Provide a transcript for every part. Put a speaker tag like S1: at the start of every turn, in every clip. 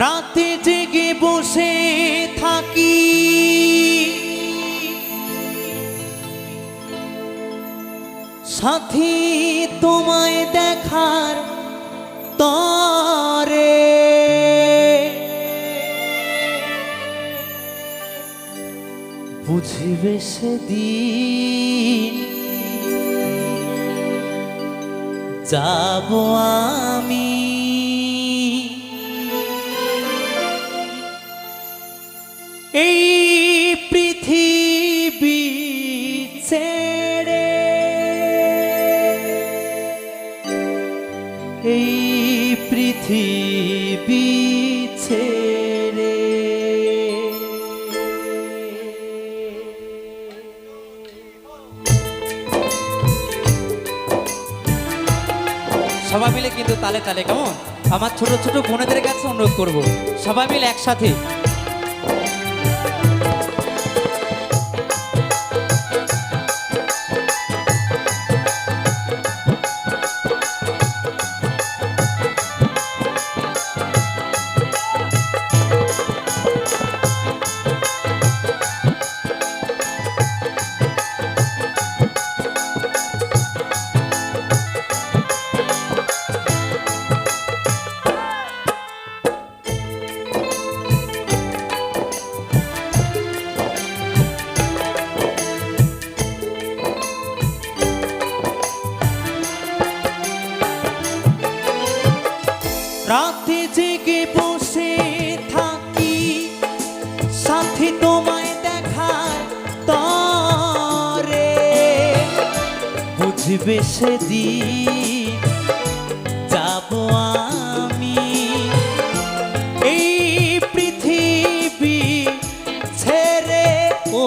S1: রাতে জেগে বসে থাকি। সাথী তোমায় দেখার তরে। বুঝিবে সেদিন যাব আমি মিলে কিন্তু তালে তালে, কেমন? আমার ছোট ছোট বোনেদের কাছে অনুরোধ করব, সবাই মিলে একসাথে বুঝবে সেদিন যাব আমি। এই পৃথিবী ছেড়ে ও,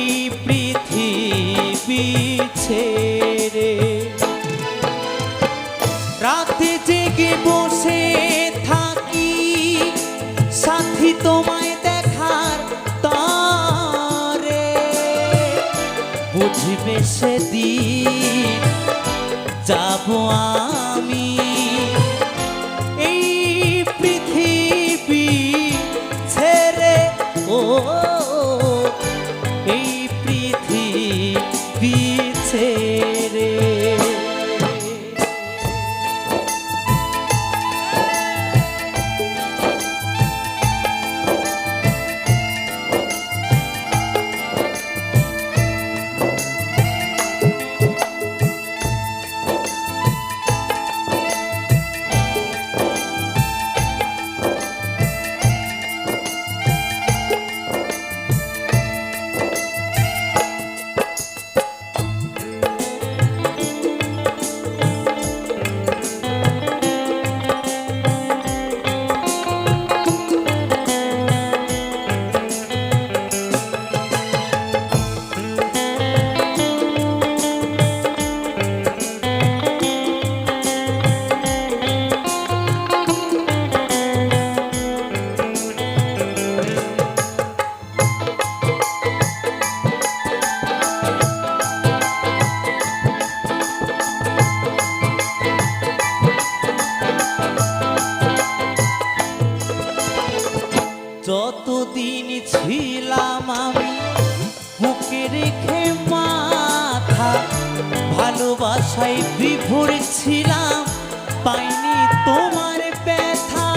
S1: এই পৃথিবী ছেড়ে। রাতে জেগে বসে থাকি, সাথী তোমায় বুঝবে সেদিন যাব আমি ছিলাম আমি, বুকে রেখে মাথা ভালোবাসায় বিভোর ছিলাম, পাইনি তোমার ব্যথা।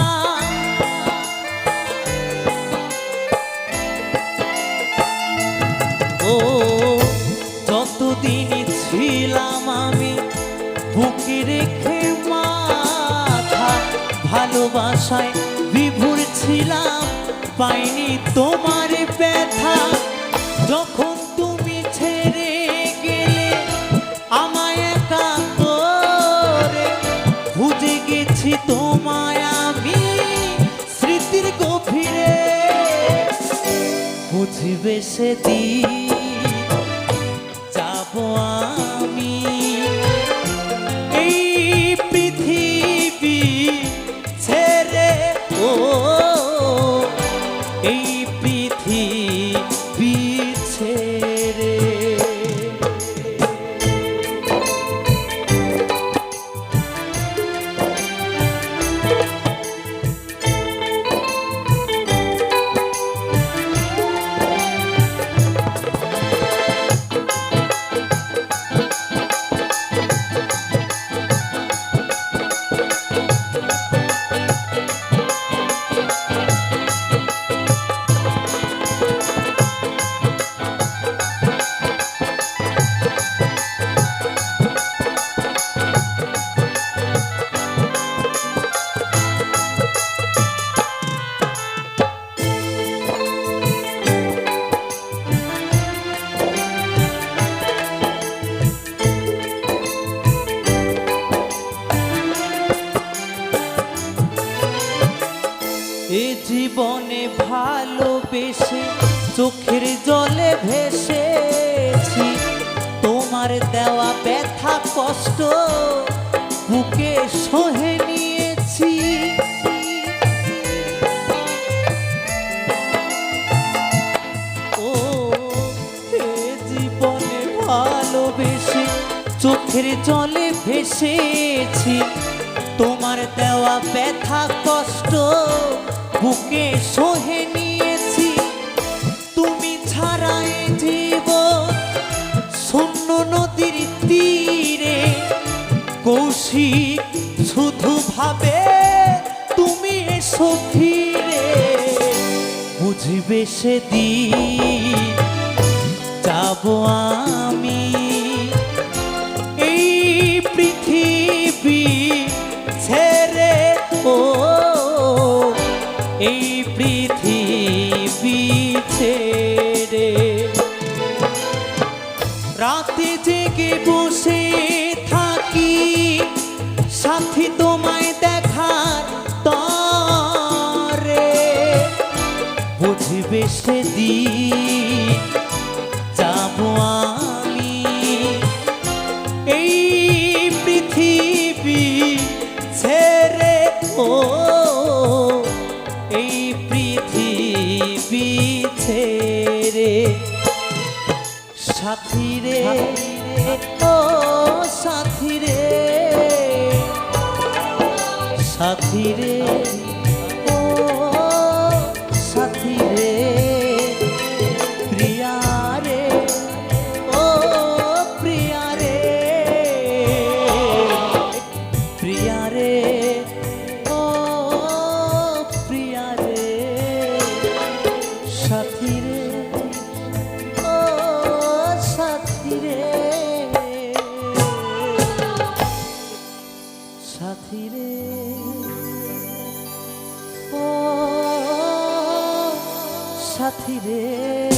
S1: ও যতদিন ছিলাম আমি, বুকে রেখে মাথা ভালোবাসায় বিভোর ছিলাম। পাইনি তোমার ব্যথা। যখন তুমি ছেড়ে গেলে আমায় একা করে খুঁজে গেছি তোমায় আমি স্মৃতির গভীরে। বুঝবে সেদিন ভালোবেসে চোখের জলে ভেসেছি। তোমার দেওয়া ব্যথা কষ্ট বুকে সহে নিয়েছি। ও জীবনে ভালোবেসে চোখের জলে ভেসেছি। তোমার দেওয়া ব্যথা কষ্ট বুকে সহে নিয়েছি শূন্য নদীর তীরে। কৌশিক শুধু ভাবে তুমি এসো ফিরে। বুঝবে সেদিন যাব আমি। জেগে বসে থাকি, সাথী তোমায় দেখার তরে। বুঝবে সেদিন যাব আমি। এই পৃথিবী ছেড়ে ও, এই পৃথিবী ছেড়ে সাথী রে। ও সাথী রে সাথী রে। সাথী রে। রে।